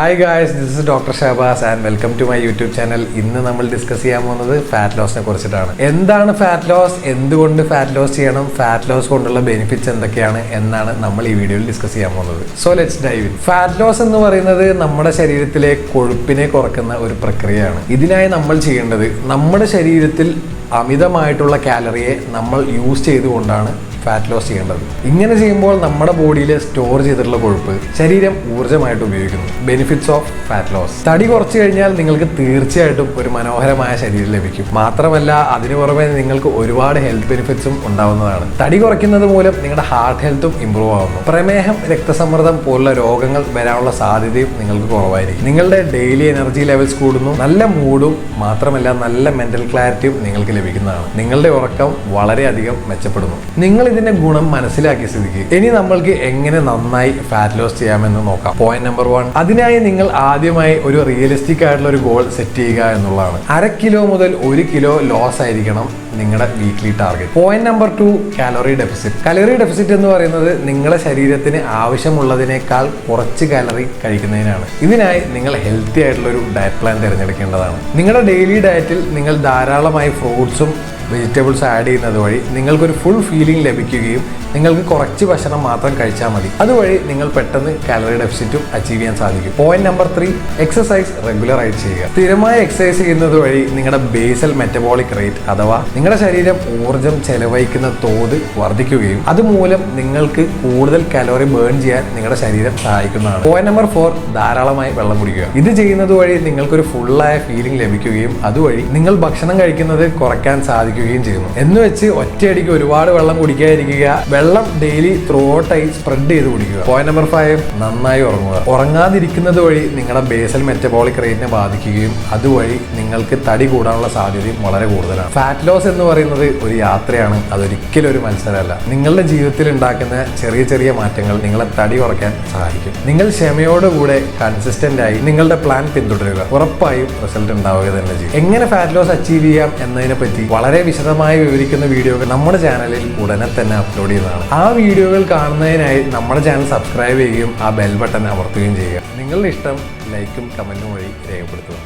Hi guys this is doctor Shahbaz and welcome to my YouTube channel ഇന്ന് നമ്മൾ discuss ചെയ്യാൻ പോകുന്നത് fat ലോസിനെ കുറിച്ചിട്ടാണ്. എന്താണ് ഫാറ്റ് ലോസ് എന്തുകൊണ്ട് ഫാറ്റ് ലോസ് ചെയ്യണം? ഫാറ്റ് ലോസ് കൊണ്ടുള്ള ബെനിഫിറ്റ്സ് എന്തൊക്കെയാണ്? എന്നാണ് നമ്മൾ ഈ വീഡിയോയിൽ ഡിസ്കസ് ചെയ്യാൻ പോകുന്നത്. So let's dive in fat loss എന്ന് പറയുന്നത് നമ്മുടെ ശരീരത്തിലെ കൊഴുപ്പിനെ കുറക്കുന്ന ഒരു പ്രക്രിയയാണ്. ഇതിനായി നമ്മൾ ചെയ്യേണ്ടത് നമ്മുടെ ശരീരത്തിൽ അമിതമായിട്ടുള്ള കാലറിയെ നമ്മൾ യൂസ് ചെയ്തുകൊണ്ടാണ് ഫാറ്റ് ലോസ് ചെയ്യേണ്ടത് ഇങ്ങനെ ചെയ്യുമ്പോൾ നമ്മുടെ ബോഡിയിൽ സ്റ്റോർ ചെയ്തിട്ടുള്ള കൊഴുപ്പ് ശരീരം ഊർജമായിട്ട് ഉപയോഗിക്കുന്നു. ബെനിഫിറ്റ്സ് ഓഫ് ഫാറ്റ് ലോസ് തടി കുറച്ച് കഴിഞ്ഞാൽ നിങ്ങൾക്ക് തീർച്ചയായിട്ടും ഒരു മനോഹരമായ ശരീരം ലഭിക്കും. മാത്രമല്ല അതിനു പുറമെ നിങ്ങൾക്ക് ഒരുപാട് ഹെൽത്ത് ബെനിഫിറ്റ്സും ഉണ്ടാവുന്നതാണ്. തടി കുറയ്ക്കുന്നത് മൂലം നിങ്ങളുടെ ഹാർട്ട് ഹെൽത്തും ഇമ്പ്രൂവ് ആവുന്നു. പ്രമേഹം രക്തസമ്മർദ്ദം പോലുള്ള രോഗങ്ങൾ വരാനുള്ള സാധ്യതയും നിങ്ങൾക്ക് കുറവായിരിക്കും. നിങ്ങളുടെ ഡെയിലി എനർജി ലെവൽസ് കൂടുന്നു. നല്ല മൂഡും മാത്രമല്ല നല്ല മെന്റൽ ക്ലാരിറ്റിയും നിങ്ങൾക്ക് ലഭിക്കുന്നതാണ്. നിങ്ങളുടെ ഉറക്കം വളരെയധികം മെച്ചപ്പെടുന്നു. നിങ്ങൾ ഇതിന്റെ ഗുണം മനസ്സിലാക്കിയ സ്ഥിതിക്ക് ഇനി നമ്മൾക്ക് എങ്ങനെ നന്നായി ഫാറ്റ് ലോസ് ചെയ്യാമെന്ന് നോക്കാം. പോയിന്റ് നമ്പർ വൺ അതിനായി നിങ്ങൾ ആദ്യമായി ഒരു റിയലിസ്റ്റിക് ആയിട്ടുള്ള ഒരു ഗോൾ സെറ്റ് ചെയ്യുക എന്നുള്ളതാണ്. അര കിലോ മുതൽ ഒരു കിലോ ലോസ് ആയിരിക്കണം നിങ്ങളുടെ weekly target point number two calorie deficit calorie deficit എന്ന് പറയുന്നത് നിങ്ങളുടെ ശരീരത്തിന് ആവശ്യമുള്ളതിനേക്കാൾ കുറച്ച് കാലറി കഴിക്കുന്നതിനാണ്. ഇതിനായി നിങ്ങൾ ഹെൽത്തി ആയിട്ടുള്ള ഒരു ഡയറ്റ് പ്ലാൻ തിരഞ്ഞെടുക്കേണ്ടതാണ്. നിങ്ങളുടെ ഡെയിലി ഡയറ്റിൽ നിങ്ങൾ ധാരാളമായി ഫ്രൂട്ട്സും വെജിറ്റബിൾസ് ആഡ് ചെയ്യുന്നത് വഴി നിങ്ങൾക്കൊരു ഫുൾ ഫീലിംഗ് ലഭിക്കുകയും നിങ്ങൾക്ക് കുറച്ച് ഭക്ഷണം മാത്രം കഴിച്ചാൽ മതി. അതുവഴി നിങ്ങൾ പെട്ടെന്ന് കാലറി ഡെഫിസിറ്റും അച്ചീവ് ചെയ്യാൻ സാധിക്കും. Point number three exercise regular ആയിട്ട് ചെയ്യുക. സ്ഥിരമായി എക്സസൈസ് ചെയ്യുന്നത് വഴി നിങ്ങളുടെ ബേസൽ മെറ്റബോളിക് റേറ്റ് അഥവാ നിങ്ങളുടെ ശരീരം ഊർജം ചെലവഴിക്കുന്ന തോത് വർദ്ധിക്കുകയും അതുമൂലം നിങ്ങൾക്ക് കൂടുതൽ കലോറി ബേൺ ചെയ്യാൻ നിങ്ങളുടെ ശരീരം സഹായിക്കുന്നതാണ്. പോയിന്റ് നമ്പർ ഫോർ ധാരാളമായി വെള്ളം കുടിക്കുക. ഇത് ചെയ്യുന്നത് വഴി നിങ്ങൾക്കൊരു ഫുള്ളായ ഫീലിംഗ് ലഭിക്കുകയും അതുവഴി നിങ്ങൾ ഭക്ഷണം കഴിക്കുന്നത് കുറയ്ക്കാൻ സാധിക്കുകയും ചെയ്യുന്നു. എന്ന് വെച്ച് ഒറ്റയടിക്ക് ഒരുപാട് വെള്ളം കുടിക്കാതിരിക്കുക വെള്ളം ഡെയിലി ത്രൂ ഔട്ടായി സ്പ്രെഡ് ചെയ്ത് കുടിക്കുക. പോയിന്റ് നമ്പർ ഫൈവ് നന്നായി ഉറങ്ങുക. ഉറങ്ങാതിരിക്കുന്നത് വഴി നിങ്ങളുടെ ബേസൽ മെറ്റബോളിക് റേറ്റിനെ ബാധിക്കുകയും അതുവഴി നിങ്ങൾക്ക് തടി കൂടാനുള്ള സാധ്യതയും വളരെ കൂടുതലാണ്. ഫാറ്റ് ലോസ് എന്ന് പറയുന്നത് ഒരു യാത്രയാണ്. അതൊരിക്കലും ഒരു മത്സരമല്ല. നിങ്ങളുടെ ജീവിതത്തിൽ ഉണ്ടാക്കുന്ന ചെറിയ ചെറിയ മാറ്റങ്ങൾ നിങ്ങളെ തടി കുറയ്ക്കാൻ സഹായിക്കും. നിങ്ങൾ ക്ഷമയോടുകൂടെ കൺസിസ്റ്റന്റ് ആയി നിങ്ങളുടെ പ്ലാൻ പിന്തുടരുക. ഉറപ്പായും റിസൾട്ട് ഉണ്ടാവുക തന്നെ ചെയ്യും. എങ്ങനെ ഫാറ്റ് ലോസ് അച്ചീവ് ചെയ്യാം എന്നതിനെ പറ്റി വളരെ വിശദമായി വിവരിക്കുന്ന വീഡിയോകൾ നമ്മുടെ ചാനലിൽ ഉടനെ തന്നെ അപ്ലോഡ് ചെയ്യുന്നതാണ് ആ വീഡിയോകൾ കാണുന്നതിനായി നമ്മുടെ ചാനൽ സബ്സ്ക്രൈബ് ചെയ്യുകയും ആ ബെൽ ബട്ടൺ അമർത്തുകയും ചെയ്യുക. നിങ്ങളുടെ ഇഷ്ടം ലൈക്കും കമന്റും വഴി രേഖപ്പെടുത്തുക.